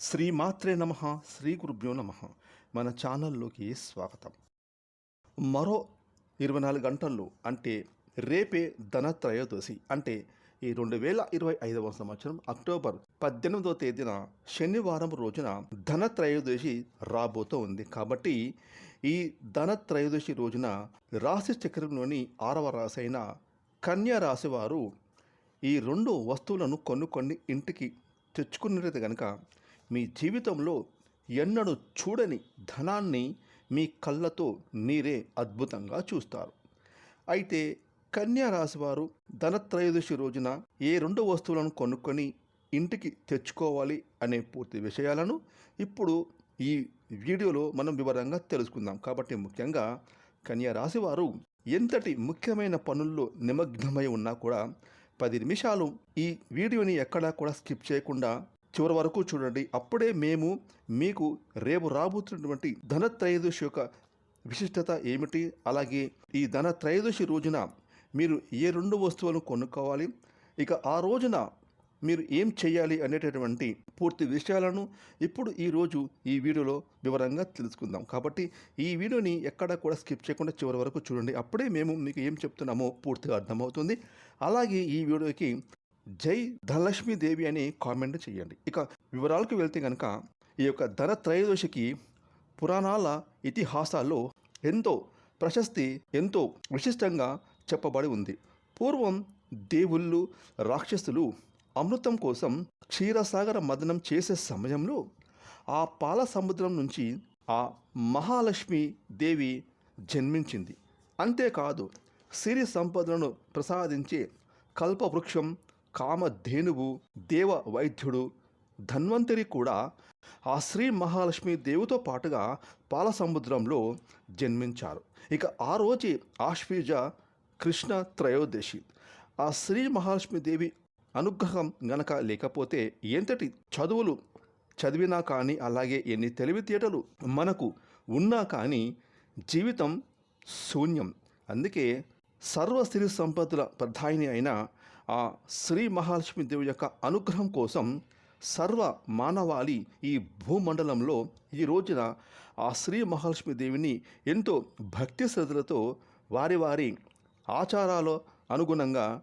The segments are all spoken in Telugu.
శ్రీ మాత్రే నమ శ్రీ గురుభ్యో నమ. మన ఛానల్లోకి స్వాగతం. మరో ఇరవై నాలుగు గంటల్లో అంటే రేపే ధనత్రయోదశి అంటే ఈ రెండు వేల ఇరవై ఐదవ సంవత్సరం అక్టోబర్ పద్దెనిమిదవ తేదీన శనివారం రోజున ధనత్రయోదశి రాబోతూ ఉంది. కాబట్టి ఈ ధనత్రయోదశి రోజున రాశి చక్రంలోని ఆరవ రాశి అయిన కన్యా రాశి వారు ఈ రెండు వస్తువులను కొనుక్కొని ఇంటికి తెచ్చుకున్నట్లయితే కనుక మీ జీవితంలో ఎన్నడూ చూడని ధనాన్ని మీ కళ్ళతో మీరే అద్భుతంగా చూస్తారు. అయితే కన్యా రాశివారు ధనత్రయోదశి రోజున ఏ రెండు వస్తువులను కొనుక్కొని ఇంటికి తెచ్చుకోవాలి అనే పూర్తి విషయాలను ఇప్పుడు ఈ వీడియోలో మనం వివరంగా తెలుసుకుందాం. కాబట్టి ముఖ్యంగా కన్యా రాశివారు ఎంతటి ముఖ్యమైన పనుల్లో నిమగ్నమై ఉన్నా కూడా పది నిమిషాలు ఈ వీడియోని ఎక్కడా కూడా స్కిప్ చేయకుండా చివరి వరకు చూడండి. అప్పుడే మేము మీకు రేపు రాబోతున్నటువంటి ధనత్రయోదశి యొక్క విశిష్టత ఏమిటి? అలాగే ఈ ధన త్రయోదశి రోజున మీరు ఏ రెండు వస్తువులను కొనుక్కోవాలి? ఇక ఆ రోజున మీరు ఏం చేయాలి అనేటటువంటి పూర్తి విషయాలను ఇప్పుడు ఈరోజు ఈ వీడియోలో వివరంగా తెలుసుకుందాం. కాబట్టి ఈ వీడియోని ఎక్కడ కూడా స్కిప్ చేయకుండా చివరి వరకు చూడండి. అప్పుడే మేము మీకు ఏం చెప్తున్నామో పూర్తిగా అర్థమవుతుంది. అలాగే ఈ వీడియోకి జై ధనలక్ష్మీదేవి అని కామెంట్ చేయండి. ఇక వివరాలకు వెళ్తే కనుక ఈ యొక్క ధన త్రయోదశికి పురాణాల ఇతిహాసాల్లో ఎంతో ప్రశస్తి ఎంతో విశిష్టంగా చెప్పబడి ఉంది. పూర్వం దేవుళ్ళు రాక్షసులు అమృతం కోసం క్షీరసాగర మదనం చేసే సమయంలో ఆ పాల సముద్రం నుంచి ఆ మహాలక్ష్మి దేవి జన్మించింది. అంతేకాదు సిరి సంపదలను ప్రసాదించే కల్పవృక్షం కామధేనువు దేవ వైద్యుడు. ధన్వంతరి కూడా ఆ శ్రీ మహాలక్ష్మి దేవుతో పాటుగా పాలసముద్రంలో జన్మించారు. ఇక ఆ రోజు ఆశ్వీజ కృష్ణ త్రయోదశి. ఆ శ్రీ మహాలక్ష్మి దేవి అనుగ్రహం గనక లేకపోతే ఎంతటి చదువులు చదివినా కానీ అలాగే ఎన్ని తెలివితేటలు మనకు ఉన్నా కానీ జీవితం శూన్యం. అందుకే సర్వ సిరి సంపదల ప్రధాని అయిన ఆ శ్రీ మహాలక్ష్మి దేవి యొక్క అనుగ్రహం కోసం సర్వ మానవాళి ఈ భూమండలంలో ఈ రోజున ఆ శ్రీ మహాలక్ష్మి దేవిని ఎంతో భక్తి శ్రద్ధలతో వారి వారి ఆచారాల అనుగుణంగా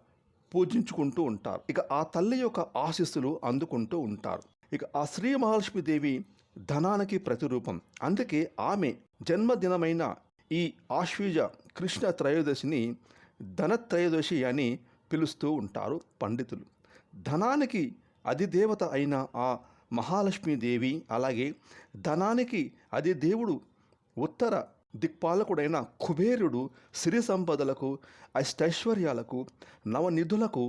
పూజించుకుంటూ ఉంటారు. ఇక ఆ తల్లి యొక్క ఆశీస్సులు అందుకుంటూ ఉంటారు. ఇక ఆ శ్రీ మహాలక్ష్మి దేవి ధనానికి ప్రతిరూపం. అందుకే ఆమె జన్మదినమైన ఈ ఆశ్వీజ కృష్ణ త్రయోదశిని ధనత్రయోదశి అని పిలుస్తూ ఉంటారు పండితులు. ధనానికి అధిదేవత అయిన ఆ మహాలక్ష్మీదేవి అలాగే ధనానికి అధిదేవుడు ఉత్తర దిక్పాలకుడైన కుబేరుడు సిరి సంపదలకు అష్టైశ్వర్యాలకు నవనిధులకు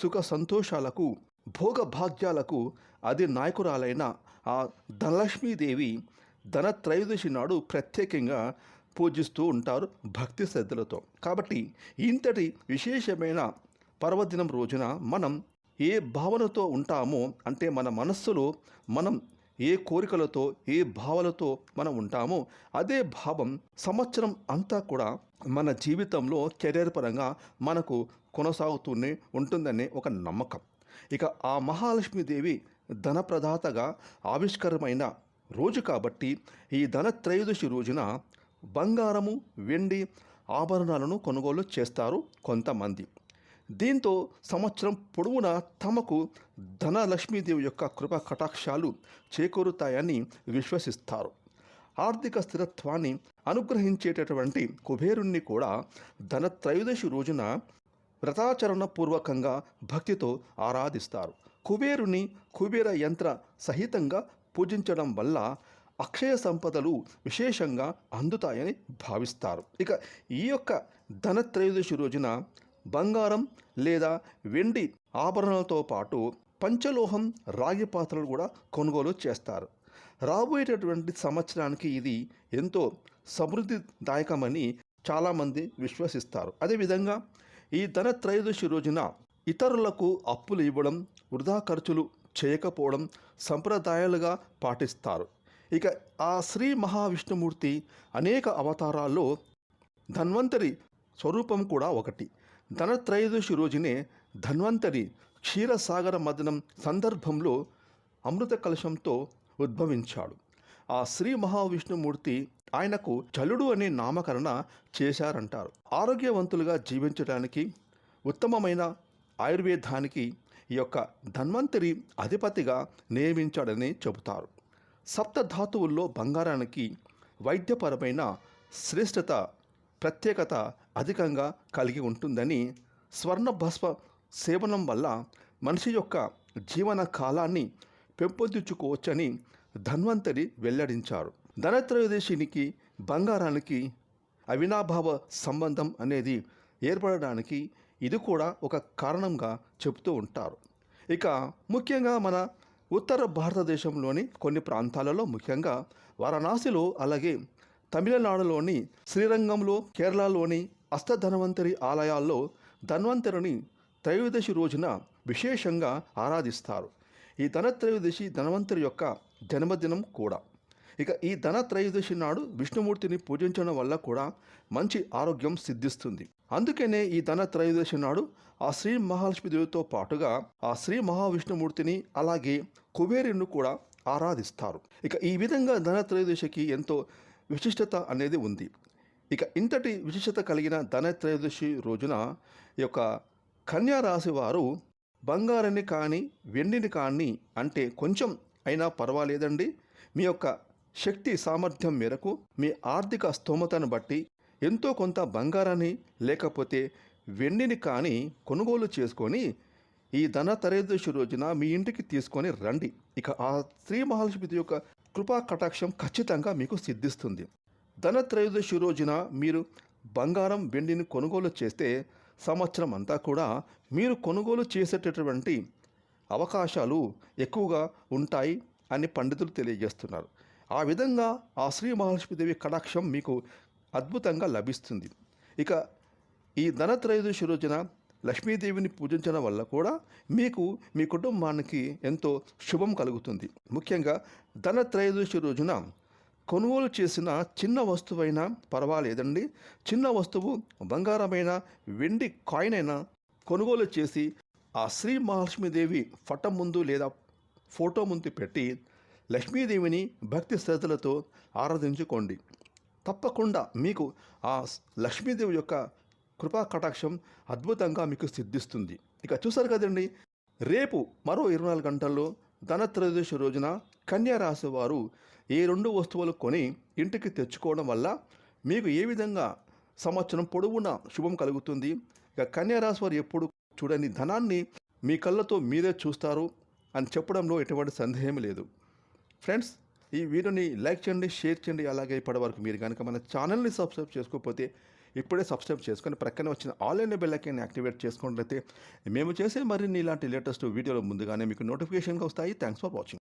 సుఖ సంతోషాలకు భోగభాగ్యాలకు అది నాయకురాలైన ఆ ధనలక్ష్మీదేవి ధనత్రయోదశి నాడు ప్రత్యేకంగా పూజిస్తూ ఉంటారు భక్తి శ్రద్ధలతో. కాబట్టి ఇంతటి విశేషమైన పర్వదినం రోజున మనం ఏ భావనతో ఉంటామో అంటే మన మనస్సులో మనం ఏ కోరికలతో ఏ భావాలతో మనం ఉంటామో అదే భావం సంవత్సరం అంతా కూడా మన జీవితంలో కెరీర్ పరంగా మనకు కొనసాగుతూనే ఉంటుందనే ఒక నమ్మకం. ఇక ఆ మహాలక్ష్మీదేవి ధనప్రదాతగా ఆవిష్కరమైన రోజు కాబట్టి ఈ ధనత్రయోదశి రోజున బంగారము వెండి ఆభరణాలను కొనుగోలు చేస్తారు కొంతమంది. దీంతో సంవత్సరం పొడవునా తమకు ధనలక్ష్మీదేవి యొక్క కృప కటాక్షాలు చేకూరుతాయని విశ్వసిస్తారు. ఆర్థిక స్థిరత్వాన్ని అనుగ్రహించేటటువంటి కుబేరుణ్ణి కూడా ధనత్రయోదశి రోజున వ్రతాచరణ పూర్వకంగా భక్తితో ఆరాధిస్తారు. కుబేరుని కుబేర యంత్ర సహితంగా పూజించడం వల్ల అక్షయ సంపదలు విశేషంగా అందుతాయని భావిస్తారు. ఇక ఈ యొక్క ధనత్రయోదశి రోజున బంగారం లేదా వెండి ఆభరణాలతో పాటు పంచలోహం రాగి పాత్రలు కూడా కొనుగోలు చేస్తారు. రాబోయేటటువంటి సంవత్సరానికి ఇది ఎంతో సమృద్ధిదాయకమని చాలామంది విశ్వసిస్తారు. అదేవిధంగా ఈ ధనత్రయోదశి రోజున ఇతరులకు అప్పులు ఇవ్వడం వృధా ఖర్చులు చేయకపోవడం సంప్రదాయాలుగా పాటిస్తారు. ఇక ఆ శ్రీ మహావిష్ణుమూర్తి అనేక అవతారాల్లో ధన్వంతరి స్వరూపం కూడా ఒకటి. ధనత్రయోదశి రోజునే ధన్వంతరి క్షీరసాగర మదనం సందర్భంలో అమృత కలశంతో ఉద్భవించాడు. ఆ శ్రీ మహావిష్ణుమూర్తి ఆయనకు చలుడు అనే నామకరణ చేశారంటారు. ఆరోగ్యవంతులుగా జీవించడానికి ఉత్తమమైన ఆయుర్వేదానికి ఈ యొక్క ధన్వంతరి అధిపతిగా నియమించాడని చెబుతారు. సప్త ధాతువుల్లో బంగారానికి వైద్యపరమైన శ్రేష్టత ప్రత్యేకత అధికంగా కలిగి ఉంటుందని స్వర్ణ భస్మ సేవనం వల్ల మనిషి యొక్క జీవన కాలాన్ని పెంపొందించుకోవచ్చని ధన్వంతరి వెల్లడించారు. ధనత్రయోదశినికి బంగారానికి అవినాభావ సంబంధం అనేది ఏర్పడడానికి ఇది కూడా ఒక కారణంగా చెబుతూ ఉంటారు. ఇక ముఖ్యంగా మన ఉత్తర భారతదేశంలోని కొన్ని ప్రాంతాలలో ముఖ్యంగా వారణాసిలో అలాగే తమిళనాడులోని శ్రీరంగంలో కేరళలోని అష్టధన్వంతరి ఆలయాల్లో ధన్వంతరిని త్రయోదశి రోజున విశేషంగా ఆరాధిస్తారు. ఈ ధనత్రయోదశి ధన్వంతరి యొక్క జన్మదినం కూడా. ఇక ఈ ధన త్రయోదశి నాడు విష్ణుమూర్తిని పూజించడం వల్ల కూడా మంచి ఆరోగ్యం సిద్ధిస్తుంది. అందుకనే ఈ ధన త్రయోదశి నాడు ఆ శ్రీ మహాలక్ష్మీదేవితో పాటుగా ఆ శ్రీ మహావిష్ణుమూర్తిని అలాగే కుబేరుని కూడా ఆరాధిస్తారు. ఇక ఈ విధంగా ధనత్రయోదశికి ఎంతో విశిష్టత అనేది ఉంది. ఇక ఇంతటి విశిష్టత కలిగిన ధన త్రయోదశి రోజున ఈ యొక్క కన్యా రాశి వారు బంగారాన్ని కానీ వెండిని కానీ అంటే కొంచెం అయినా పర్వాలేదండి. మీ యొక్క శక్తి సామర్థ్యం మేరకు మీ ఆర్థిక స్తోమతను బట్టి ఎంతో కొంత బంగారాన్ని లేకపోతే వెండిని కానీ కొనుగోలు చేసుకొని ఈ ధన త్రయోదశి రోజున మీ ఇంటికి తీసుకొని రండి. ఇక ఆ శ్రీ మహాలక్ష్మి యొక్క కృపా కటాక్షం ఖచ్చితంగా మీకు సిద్ధిస్తుంది. ధన త్రయోదశి రోజున మీరు బంగారం వెండిని కొనుగోలు చేస్తే సంవత్సరం అంతా కూడా మీరు కొనుగోలు చేసేటటువంటి అవకాశాలు ఎక్కువగా ఉంటాయి అని పండితులు తెలియజేస్తున్నారు. ఆ విధంగా ఆ శ్రీ మహాలక్ష్మీదేవి కటాక్షం మీకు అద్భుతంగా లభిస్తుంది. ఇక ఈ ధనత్రయోదశి రోజున లక్ష్మీదేవిని పూజించడం వల్ల కూడా మీకు మీ కుటుంబానికి ఎంతో శుభం కలుగుతుంది. ముఖ్యంగా ధన త్రయోదశి రోజున కొనుగోలు చేసిన చిన్న వస్తువైనా పర్వాలేదండి. చిన్న వస్తువు బంగారమైన వెండి కాయిన్ అయినా కొనుగోలు చేసి ఆ శ్రీ మహాలక్ష్మీదేవి ఫటం ముందు లేదా ఫోటో ముందు పెట్టి లక్ష్మీదేవిని భక్తి శ్రద్ధలతో ఆరాధించుకోండి. తప్పకుండా మీకు ఆ లక్ష్మీదేవి యొక్క కృపా కటాక్షం అద్భుతంగా మీకు సిద్ధిస్తుంది. ఇక చూసారు కదండి రేపు మరో ఇరవై నాలుగు గంటల్లో ధనత్రయోదశి రోజున కన్యా రాశి వారు ఏ రెండు వస్తువులు కొని ఇంటికి తెచ్చుకోవడం వల్ల మీకు ఏ విధంగా సంవత్సరం పొడవునా శుభం కలుగుతుంది? ఇక కన్యా రాశి వారు ఎప్పుడు చూడని ధనాన్ని మీ కళ్ళతో మీరే చూస్తారు అని చెప్పడంలో ఎటువంటి సందేహం లేదు. ఫ్రెండ్స్ ఈ వీడియోని లైక్ చేయండి షేర్ చేయండి అలాగే ఇప్పటివరకు మీరు కనుక మన ఛానల్ని సబ్స్క్రైబ్ చేసుకోకపోతే ఇప్పుడే సబ్స్క్రైబ్ చేసుకొని ప్రక్కన వచ్చిన ఆన్లైన్ బెల్ ఐకాన్ని యాక్టివేట్ చేసుకున్నట్లయితే మేము చేసే మరిన్ని ఇలాంటి లేటెస్ట్ వీడియోలు ముందుగానే మీకు నోటిఫికేషన్గా వస్తాయి. Thanks for watching